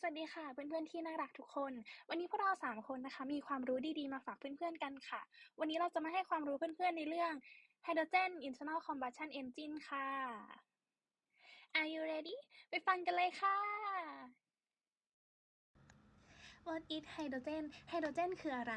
สวัสดีค่ะเพื่อนๆที่น่ารักทุกคน วันนี้พวกเราสามคนนะคะมีความรู้ดีๆมาฝากเพื่อนๆกันค่ะ วันนี้เราจะมาให้ความรู้เพื่อนๆในเรื่อง Hydrogen Internal Combustion Engine ค่ะ Are you ready ไปฟังกันเลยค่ะ What is hydrogen hydrogen คืออะไร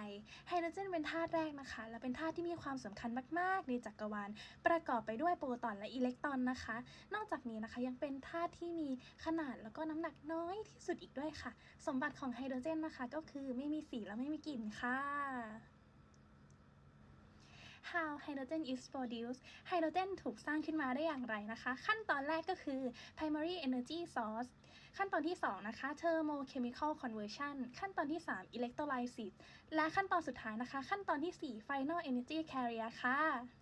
hydrogen เป็นธาตุแรกนะคะ และเป็นธาตุที่มีความสำคัญมาก ๆ ในจักรวาล ประกอบไปด้วยโปรตอนและอิเล็กตรอนนะคะ นอกจากนี้นะคะยังเป็นธาตุที่มีขนาดแล้วก็น้ำหนักน้อยที่สุดอีกด้วยค่ะ สมบัติของไฮโดรเจนนะคะ ก็คือไม่มีสีและไม่มีกลิ่นค่ะ ไฮโดรเจน is produced ไฮโดรเจนถูกสร้างขึ้นมาได้อย่างไรนะคะ ขั้นตอนแรกก็คือ primary energy source ขั้นตอนที่ 2 นะคะ thermochemical conversion ขั้นตอนที่ 3 electrolysis และขั้นตอนสุดท้ายนะคะ ขั้นตอนที่ 4 final energy carrier ค่ะ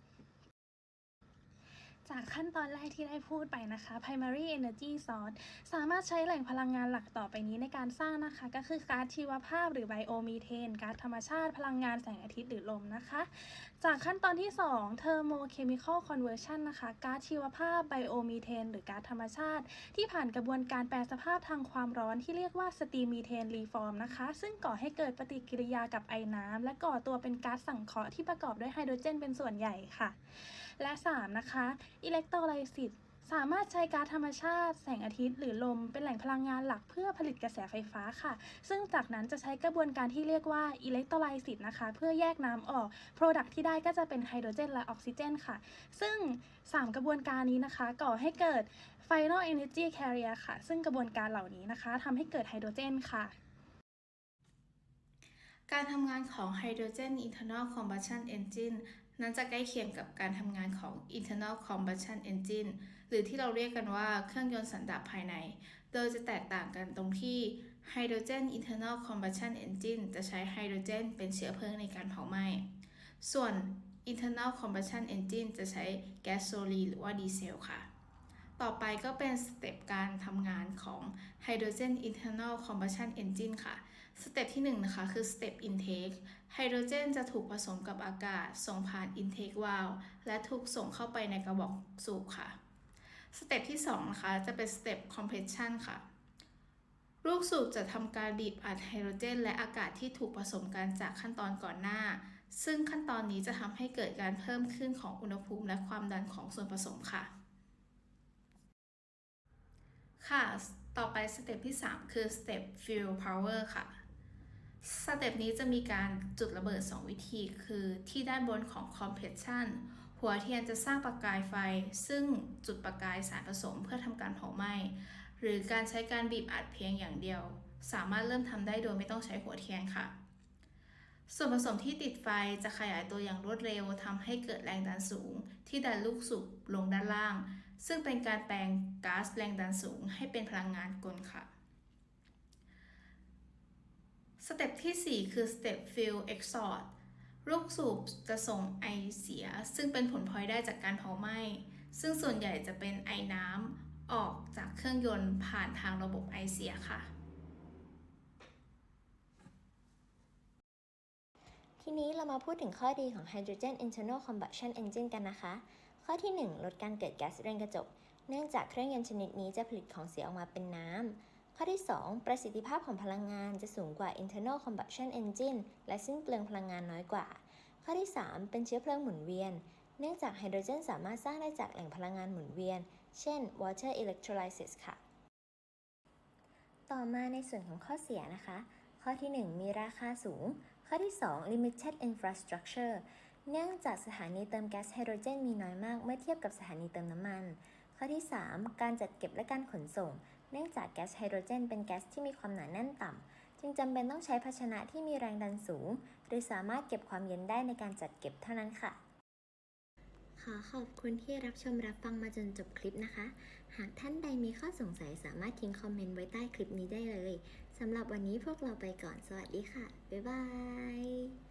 จากขั้นตอนแรกที่ได้พูดไปนะคะ primary energy source สามารถใช้แหล่งพลังงานหลักต่อไปนี้ในการสร้างนะคะ ก็คือก๊าซชีวภาพหรือไบโอมีเทนก๊าซธรรมชาติพลังงานแสงอาทิตย์หรือลมนะคะ จากขั้นตอนที่ 2 thermochemical conversion นะคะก๊าซชีวภาพไบโอมีเทนหรือก๊าซธรรมชาติ ที่ผ่านกระบวนการแปรสภาพทางความร้อนที่เรียกว่าสตีมีเทนรีฟอร์มนะคะ ซึ่งก่อให้เกิดปฏิกิริยากับไอน้ำและก่อตัวเป็นก๊าซสังเคราะห์ที่ประกอบด้วยไฮโดรเจนเป็นส่วนใหญ่ค่ะ และ 3 นะคะอิเล็กโทรไลซิสสามารถใช้ก๊าซธรรมชาติ แสงอาทิตย์ หรือลม เป็นแหล่งพลังงานหลักเพื่อผลิตกระแสไฟฟ้าค่ะ ซึ่งจากนั้นจะใช้กระบวนการที่เรียกว่าอิเล็กโทรไลซิสนะคะ เพื่อแยกน้ำออก โปรดักที่ได้ก็จะเป็นไฮโดรเจนและออกซิเจนค่ะ ซึ่ง 3 กระบวนการนี้นะคะ ก่อให้เกิด Final Energy Carrier ค่ะ ซึ่งกระบวนการเหล่านี้นะคะทำให้เกิดไฮโดรเจนค่ะการทำงานของ Hydrogen Internal Combustion Engine นั้นจะใกล้เคียงกับการทำงานของ Internal Combustion Engine หรือที่เราเรียกกันว่าเครื่องยนต์สันดาปภายใน โดยจะแตกต่างกันตรงที่ Hydrogen Internal Combustion Engine จะใช้ไฮโดรเจนเป็นเชื้อเพลิงในการเผาไหม้ ส่วน Internal Combustion Engine จะใช้แก๊สโซลีหรือว่าดีเซลค่ะ ต่อไปก็เป็นสเต็ปการทำงานของ Hydrogen Internal Combustion Engine ค่ะ สเต็ปที่1นะคะคือสเต็ป intake ไฮโดรเจนจะถูกผสมกับอากาศ ส่งผ่าน intake valve และถูกส่งเข้าไปในกระบอกสูบค่ะ สเต็ปที่2นะคะจะเป็นสเต็ป compression ค่ะ ลูกสูบจะทำการบีบอัดไฮโดรเจน และอากาศที่ถูกผสมกันจากขั้นตอนก่อนหน้า ซึ่งขั้นตอนนี้จะทำให้เกิดการเพิ่มขึ้นของอุณหภูมิและความดันของส่วนผสมค่ะ ค่ะ ต่อไปสเต็ปที่ 3 คือสเต็ป fuel power ค่ะ สเต็ปนี้จะมีการจุดระเบิด 2 วิธีคือที่ด้านบนของ compression หัวเทียนจะสร้างประกายไฟ ซึ่งจุดประกายสารผสมเพื่อทำการเผาไหม้ หรือการใช้การบีบอัดเพียงอย่างเดียว สามารถเริ่มทำได้โดยไม่ต้องใช้หัวเทียนค่ะ ส่วนผสมที่ติดไฟจะขยายตัวอย่างรวดเร็วทำให้เกิดแรงดันสูง ที่ดันลูกสูบลงด้านล่าง ซึ่งเป็นการแปลงก๊าซแรงดันสูง ให้เป็นพลังงานกลค่ะสเต็ปที่ 4 คือสเต็ป fuel exhaust ลูกสูบจะส่งไอเสีย ซึ่งเป็นผลพลอยได้จากการเผาไหม้ ซึ่งส่วนใหญ่จะเป็นไอน้ำออกจากเครื่องยนต์ผ่านทางระบบไอเสียค่ะ ทีนี้เรามาพูดถึงข้อดีของ Hydrogen Internal Combustion Engine กันนะคะ ข้อที่ 1 ลดการเกิดแก๊สเรือนกระจก เนื่องจากเครื่องยนต์ชนิดนี้จะผลิตของเสียออกมาเป็นน้ำ ข้อที่ 2 ประสิทธิภาพของพลังงานจะสูงกว่า Internal Combustion Engine และสิ้นเปลืองพลังงานน้อยกว่า ข้อที่ 3 เป็นเชื้อเพลิงหมุนเวียน เนื่องจากไฮโดรเจนสามารถสร้างได้จากแหล่งพลังงานหมุนเวียน เช่น water electrolysis ค่ะ ต่อมาในส่วนของข้อเสียนะคะ ข้อที่ 1 มีราคาสูง ข้อที่ 2 limited infrastructure เนื่องจากสถานีเติมแก๊สไฮโดรเจนมีน้อยมากเมื่อเทียบกับสถานีเติมน้ำมัน ข้อที่ 3 การจัดเก็บและการขนส่ง เนื่องจากแก๊สไฮโดรเจนเป็นแก๊สที่มีความหนาแน่นต่ำ จึงจำเป็นต้องใช้ภาชนะที่มีแรงดันสูง หรือสามารถเก็บความเย็นได้ในการจัดเก็บเท่านั้นค่ะ ขอขอบคุณที่รับชมรับฟังมาจนจบคลิปนะคะ หากท่านใดมีข้อสงสัยสามารถทิ้งคอมเมนต์ไว้ใต้คลิปนี้ได้เลย สำหรับวันนี้พวกเราไปก่อน สวัสดีค่ะ บ๊ายบาย